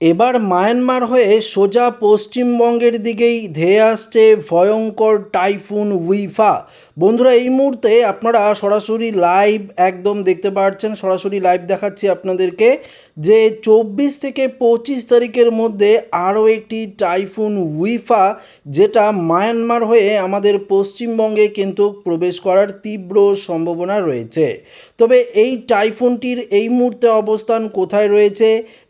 এবার মায়ানমার হয়ে সোজা পশ্চিমবঙ্গের দিকেই ধেয়ে আসছে ভয়ঙ্কর টাইফুন উইফা। বন্ধুরা, এই মুহূর্তে আপনারা সরাসরি লাইভ একদম দেখতে পাচ্ছেন সরাসরি লাইভ দেখাচ্ছি আপনাদেরকে। যে চব্বিশ থেকে পঁচিশ তারিখের মধ্যে আরও একটি টাইফুন উইফা, যেটা মায়ানমার হয়ে আমাদের পশ্চিমবঙ্গে কিন্তু প্রবেশ করার তীব্র সম্ভাবনা রয়েছে। তবে এই টাইফুনটির এই মুহূর্তে অবস্থান কোথায় রয়েছে?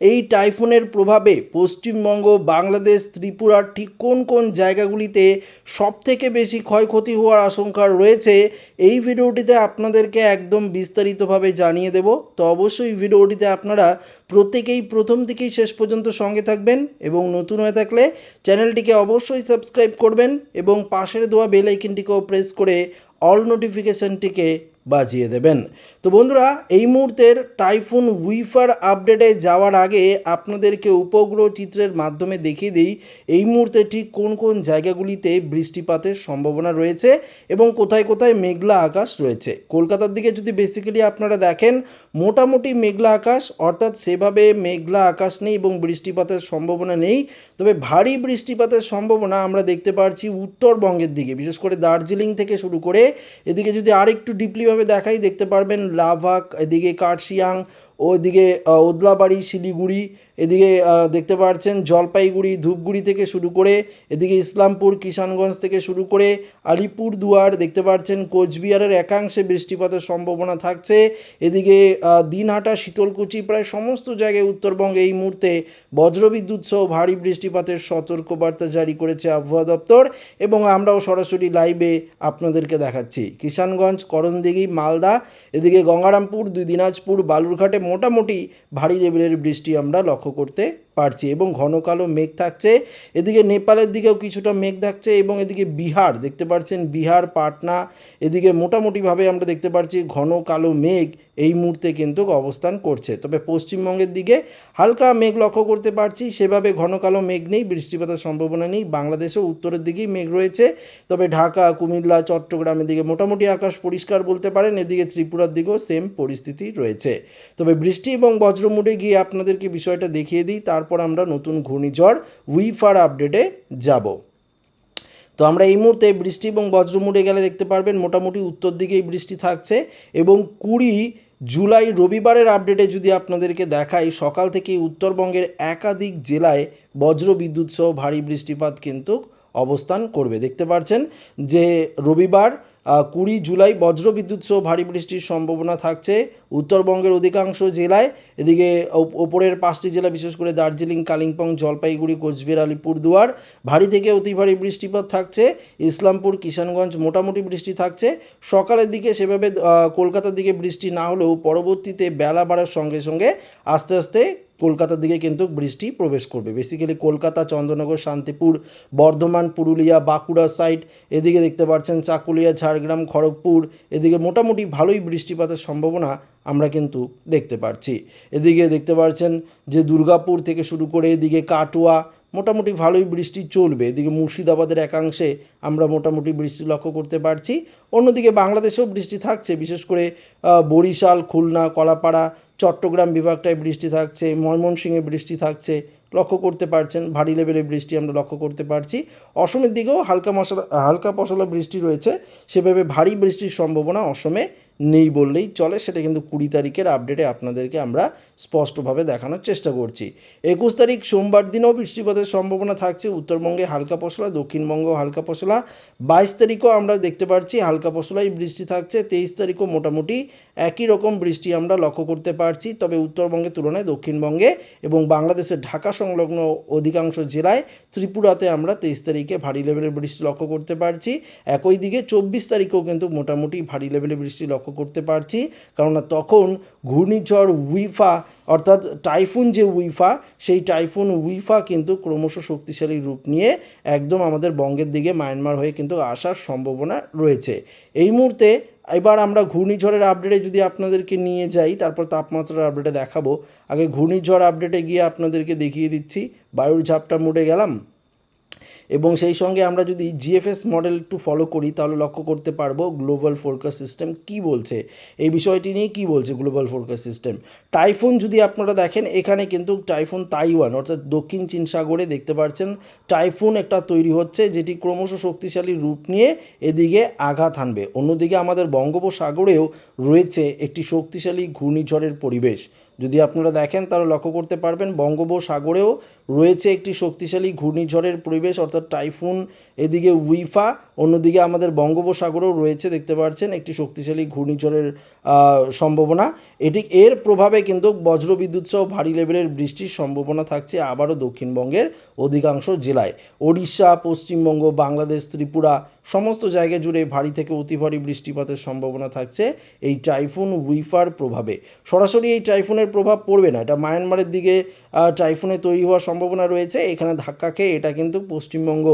এই টাইফুনের প্রভাবে পশ্চিমবঙ্গ, বাংলাদেশ, ত্রিপুরার ঠিক কোন কোন জায়গাগুলিতে সবথেকে বেশি ক্ষয়ক্ষতি হওয়ার আশঙ্কা রয়েছে, এই ভিডিওটিতে আপনাদেরকে একদম বিস্তারিতভাবে জানিয়ে দেব। তো অবশ্যই ভিডিওটিতে আপনারা প্রত্যেকেই প্রথম থেকেই শেষ পর্যন্ত সঙ্গে থাকবেন এবং নতুন হয়ে থাকলে চ্যানেলটিকে অবশ্যই সাবস্ক্রাইব করবেন এবং পাশের দেওয়া বেলাইকিনটিকেও প্রেস করে অল নোটিফিকেশানটিকে বাজিয়ে দেবেন। তো বন্ধুরা, এই মুহূর্তের টাইফুন উইফার আপডেটে যাওয়ার আগে আপনাদেরকে উপগ্রহ চিত্রের মাধ্যমে দেখিয়ে দিই, এই মুহূর্তে ঠিক কোন কোন জায়গাগুলিতে বৃষ্টিপাতের সম্ভাবনা রয়েছে এবং কোথায় কোথায় মেঘলা আকাশ রয়েছে। কলকাতার দিকে যদি বেসিক্যালি আপনারা দেখেন, মোটামুটি মেঘলা আকাশ, অর্থাৎ সেভাবে মেঘলা আকাশ নেই এবং বৃষ্টিপাতের সম্ভাবনা নেই। তবে ভারী বৃষ্টিপাতের সম্ভাবনা আমরা দেখতে পাচ্ছি উত্তরবঙ্গের দিকে, বিশেষ করে দার্জিলিং থেকে শুরু করে, এদিকে যদি আরেকটু ডিপলিভাবে দেখাই, দেখতে পারবেন লাভাক এদিকে কার্শিয়াং ওদিকে ওদলাবাড়ি শিলিগুড়ি এদিকে দেখতে পাচ্ছেন জলপাইগুড়ি, ধূপগুড়ি থেকে শুরু করে, এদিকে ইসলামপুর, কিষানগঞ্জ থেকে শুরু করে আলিপুর দুয়ার দেখতে পাচ্ছেন কোচবিহারের একাংশে বৃষ্টিপাতের সম্ভাবনা থাকছে। এদিকে দিনহাটা, শীতলকুচি প্রায় সমস্ত জায়গায় উত্তরবঙ্গে এই মুহূর্তে বজ্রবিদ্যুৎ সহ ভারী বৃষ্টিপাতের সতর্কবার্তা জারি করেছে আবহাওয়া দপ্তর এবং আমরাও সরাসরি লাইভে আপনাদেরকে দেখাচ্ছি। কিষানগঞ্জ, করণদিঘি, মালদা, এদিকে গঙ্গারামপুর, দুই দিনাজপুর, বালুরঘাটে মোটামুটি ভারী লেভেলের বৃষ্টি আমরা লক্ষ্য করতে পারছি এবং ঘন কালো মেঘ থাকছে। এদিকে নেপালের দিকেও কিছুটা মেঘ থাকছে এবং এদিকে বিহার, দেখতে পাচ্ছেন বিহার, পাটনা, এদিকে মোটামুটিভাবে আমরা দেখতে পাচ্ছি ঘন কালো মেঘ এই মুহূর্তে কিন্তু অবস্থান করছে। তবে পশ্চিমবঙ্গের দিকে হালকা মেঘ লক্ষ্য করতে পারছি, সেভাবে ঘন কালো মেঘ নেই, বৃষ্টিপাতের সম্ভাবনা নেই, বাংলাদেশেও উত্তরের দিকেই মেঘ রয়েছে। তবে ঢাকা, কুমিল্লা, চট্টগ্রামের দিকে মোটামুটি আকাশ পরিষ্কার বলতে পারেন, এদিকে ত্রিপুরার দিকেও সেম পরিস্থিতি রয়েছে। তবে বৃষ্টি এবং বজ্রমুডে গিয়ে আপনাদেরকে বিষয়টা দেখিয়ে দিই তারপর আমরা নতুন ঘূর্ণিঝড় উইফার আপডেটে যাব। তো আমরা এই মুহূর্তে বৃষ্টি এবং বজ্রমুড়ে গেলে দেখতে পারবেন মোটামুটি উত্তর দিকেই বৃষ্টি থাকছে এবং কুড়ি জুলাই রবিবারের আপডেটে যদি আপনাদেরকে দেখাই, সকাল থেকেই উত্তরবঙ্গের একাধিক জেলায় বজ্র বিদ্যুৎ সহ ভারী বৃষ্টিপাত কিন্তু অবস্থান করবে। দেখতে পাচ্ছেন যে রবিবার কুড়ি জুলাই বজ্রবিদ্যুৎ সহ ভারী বৃষ্টির সম্ভাবনা থাকছে। উত্তরবঙ্গের অধিকাংশ জেলায় এদিকে ওপ- ওপরের পাঁচটি জেলা, বিশেষ করে দার্জিলিং, কালিম্পং, জলপাইগুড়ি, কোচবিহার, আলিপুরদুয়ার, ভারী থেকে অতি ভারী বৃষ্টিপাত থাকছে। ইসলামপুর, কিষানগঞ্জ মোটামুটি বৃষ্টি থাকছে। সকালের দিকে সেভাবে কলকাতার দিকে বৃষ্টি না হলেও পরবর্তীতে বেলা বাড়ার সঙ্গে সঙ্গে আস্তে আস্তে কলকাতার দিকে কিন্তু বৃষ্টি প্রবেশ করবে। বেসিক্যালি কলকাতা, চন্দ্রনগর, শান্তিপুর, বর্ধমান, পুরুলিয়া, বাঁকুড়া সাইড এদিকে দেখতে পাচ্ছেন চাকুলিয়া, ঝাড়গ্রাম, খড়গপুর, এদিকে মোটামুটি ভালোই বৃষ্টিপাতের সম্ভাবনা আমরা কিন্তু দেখতে পাচ্ছি এদিকে দেখতে পাচ্ছেন যে দুর্গাপুর থেকে শুরু করে এদিকে কাটোয়া, মোটামুটি ভালোই বৃষ্টি চলবে। এদিকে মুর্শিদাবাদের একাংশে আমরা মোটামুটি বৃষ্টি লক্ষ্য করতে পারছি। অন্যদিকে বাংলাদেশেও বৃষ্টি থাকছে, বিশেষ করে বরিশাল, খুলনা, কলাপাড়া চট্টগ্রাম বিভাগটায় বৃষ্টি থাকছে, ময়মনসিংহে বৃষ্টি থাকছে, লক্ষ্য করতে পারছেন, ভারী লেভেলের বৃষ্টি আমরা লক্ষ্য করতে পারছি। অসমের দিকেও হালকা মশলা, হালকা পশলা বৃষ্টি রয়েছে, সেভাবে ভারী বৃষ্টির সম্ভাবনা অসমে নেই বললেই চলে, সেটা কিন্তু কুড়ি তারিখের আপডেটে আপনাদেরকে আমরা স্পষ্টভাবে দেখানোর চেষ্টা করছি। একুশ তারিখ সোমবার দিনেও বৃষ্টিপাতের সম্ভাবনা থাকছে, উত্তরবঙ্গে হালকা পশলা দক্ষিণবঙ্গ হালকা পশলা। বাইশ তারিখও আমরা দেখতে পাচ্ছি হালকা পশলাই বৃষ্টি থাকছে, তেইশ তারিখও মোটামুটি একই রকম বৃষ্টি আমরা লক্ষ্য করতে পারছি, তবে উত্তরবঙ্গের তুলনায় দক্ষিণবঙ্গে এবং বাংলাদেশের ঢাকা সংলগ্ন অধিকাংশ জেলায় ত্রিপুরাতে আমরা তেইশ তারিখে ভারী লেভেলের বৃষ্টি লক্ষ্য করতে পারছি। একই দিকে চব্বিশ তারিখেও কিন্তু মোটামুটি ভারী লেভেলের বৃষ্টি লক্ষ্য করতে পারছি, কেননা তখন ঘূর্ণিঝড় উইফা অর্থাৎ টাইফুন যে উইফা, সেই টাইফুন উইফা কিন্তু ক্রমশ শক্তিশালী রূপ নিয়ে একদম আমাদের বঙ্গের দিকে মায়ানমার হয়ে কিন্তু আসার সম্ভাবনা রয়েছে। এই মুহূর্তে এবার আমরা ঘূর্ণিঝড়ের আপডেটে যদি আপনাদেরকে নিয়ে যাই, তারপর তাপমাত্রার আপডেটে দেখাবো। আগে ঘূর্ণিঝড় আপডেটে গিয়ে আপনাদেরকে দেখিয়ে দিচ্ছি, বায়ুর ঝাপটা মুড়ে গেলাম। এবং সেই সঙ্গে আমরা যদি জিএফএস মডেল একটু ফলো করি, তাহলে লক্ষ্য করতে পারব গ্লোবাল ফোরকাস্ট সিস্টেম কি বলছে। এই বিষয়টি নিয়ে কি বলছে গ্লোবাল ফোরকাস্ট সিস্টেম টাইফুন যদি আপনারা দেখেন, এখানে কিন্তু টাইফুন তাইওয়ান, অর্থাৎ দক্ষিণ চীন সাগরে দেখতে পাচ্ছেন টাইফুন একটা তৈরি হচ্ছে যেটি ক্রমশ শক্তিশালী রূপ নিয়ে এদিকে আঘাত হানবে। অন্যদিকে আমাদের বঙ্গোপসাগরেও রয়েছে একটি শক্তিশালী ঘূর্ণিঝড়ের পরিবেশ। যদি আপনারা দেখেন, তাহলে লক্ষ্য করতে পারবেন, বঙ্গোপসাগরেও রয়েছে একটি শক্তিশালী ঘূর্ণিঝড়ের পরিবেশ, অর্থাৎ টাইফুন, এদিকে উইফা, অন্যদিকে আমাদের বঙ্গোপসাগরেও রয়েছে, দেখতে পাচ্ছেন একটি শক্তিশালী ঘূর্ণিঝড়ের সম্ভাবনা। এটি, এর প্রভাবে কিন্তু বজ্রবিদ্যুৎ সহ ভারী লেভেলের বৃষ্টির সম্ভাবনা থাকছে আবারও দক্ষিণবঙ্গের অধিকাংশ জেলায়। ওড়িশা, পশ্চিমবঙ্গ, বাংলাদেশ, ত্রিপুরা সমস্ত জায়গা জুড়ে ভারী থেকে অতি ভারী বৃষ্টিপাতের সম্ভাবনা থাকছে। এই টাইফুন উইফার প্রভাবে। সরাসরি এই টাইফুনের প্রভাব পড়বে না। এটা মায়ানমারের দিকে টাইফুনে তৈরি হওয়ার সম্ভাবনা রয়েছে। এখানে ধাক্কা খেয়ে এটা কিন্তু পশ্চিমবঙ্গ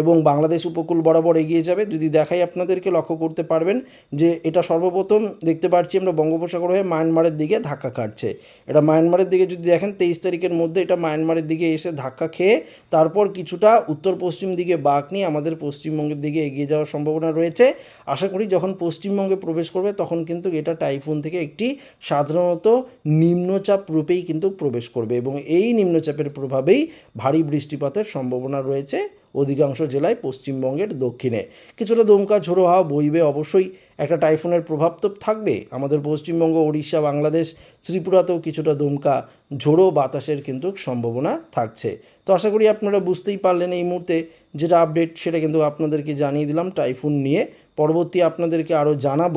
এবং বাংলাদেশ উপকূল বরাবর এগিয়ে যাবে। যদি দেখাই আপনাদেরকে, লক্ষ্য করতে পারবেন যে এটা সর্বপ্রথম দেখতে পাচ্ছি আমরা বঙ্গোপসাগর হয়ে মায়ানমারের দিকে ধাক্কা কাটছে এটা মায়ানমারের দিকে যদি দেখেন, তেইশ তারিখের মধ্যে এটা মায়ানমারের দিকে এসে ধাক্কা খেয়ে তারপর কিছুটা উত্তর পশ্চিম দিকে বাঁক নিয়ে আমাদের পশ্চিমবঙ্গের দিকে এগিয়ে যাওয়ার সম্ভাবনা রয়েছে। আশা করি যখন পশ্চিমবঙ্গে প্রবেশ করবে তখন কিন্তু এটা টাইফুন থেকে একটি সাধারণত নিম্নচাপ রূপেই কিন্তু প্রবেশ করবে এবং এই নিম্নচাপের প্রভাবেই ভারী বৃষ্টিপাতের সম্ভাবনা রয়েছে অধিকাংশ জেলায় পশ্চিমবঙ্গের দক্ষিণে। কিছুটা দমকা ঝোড়ো হাওয়া বইবে অবশ্যই। একটা টাইফুনের প্রভাব তো থাকবে। আমাদের পশ্চিমবঙ্গ উড়িষ্যা বাংলাদেশ, ত্রিপুরাতেও কিছুটা দমকা ঝোড়ো বাতাসের কিন্তু সম্ভাবনা থাকছে। তো আশা করি আপনারা বুঝতেই পারলেন এই মুহূর্তে যেটা আপডেট সেটা কিন্তু আপনাদেরকে জানিয়ে দিলাম টাইফুন নিয়ে। পরবর্তী আপনাদেরকে আরও জানাব।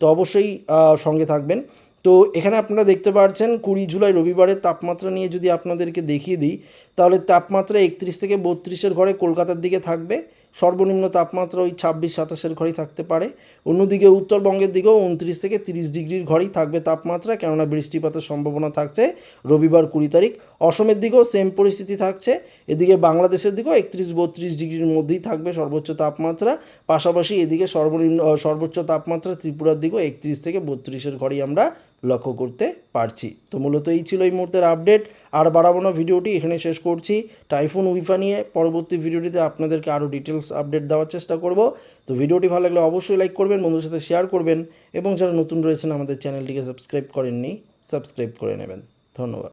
তো অবশ্যই সঙ্গে থাকবেন। তো এখানে আপনারা দেখতে পাচ্ছেন কুড়ি জুলাই রবিবারের তাপমাত্রা নিয়ে যদি আপনাদেরকে দেখিয়ে দিই, তাহলে তাপমাত্রা একত্রিশ থেকে বত্রিশের ঘরে কলকাতার দিকে থাকবে। সর্বনিম্ন তাপমাত্রা ওই ছাব্বিশ, সাতাশের ঘরেই থাকতে পারে। অন্যদিকে উত্তরবঙ্গের দিকেও উনত্রিশ থেকে তিরিশ ডিগ্রির ঘরেই থাকবে তাপমাত্রা, কেননা বৃষ্টিপাতের সম্ভাবনা থাকছে রবিবার কুড়ি তারিখ। অসমের দিকেও সেম পরিস্থিতি থাকছে। এদিকে বাংলাদেশের দিকেও একত্রিশ, বত্রিশ ডিগ্রির মধ্যেই থাকবে সর্বোচ্চ তাপমাত্রা। পাশাপাশি এদিকে সর্বনিম্ন সর্বোচ্চ তাপমাত্রা ত্রিপুরার দিকেও একত্রিশ থেকে বত্রিশের ঘরেই আমরা লক্ষ্য করতে পারছি। তো মূলত এই ছিল এই মুহূর্তের আপডেট। আর বাড়াবো না ভিডিওটি এখানে শেষ করছি। টাইফুন, উইফা নিয়ে পরবর্তী ভিডিওটিতে আপনাদেরকে আরও ডিটেলস আপডেট দেওয়ার চেষ্টা করব। তো ভিডিওটি ভালো লাগলে অবশ্যই লাইক করবেন, বন্ধুদের সাথে শেয়ার করবেন। এবং যারা নতুন রয়েছেন, আমাদের চ্যানেলটিকে সাবস্ক্রাইব করেননি সাবস্ক্রাইব করে নেবেন। ধন্যবাদ।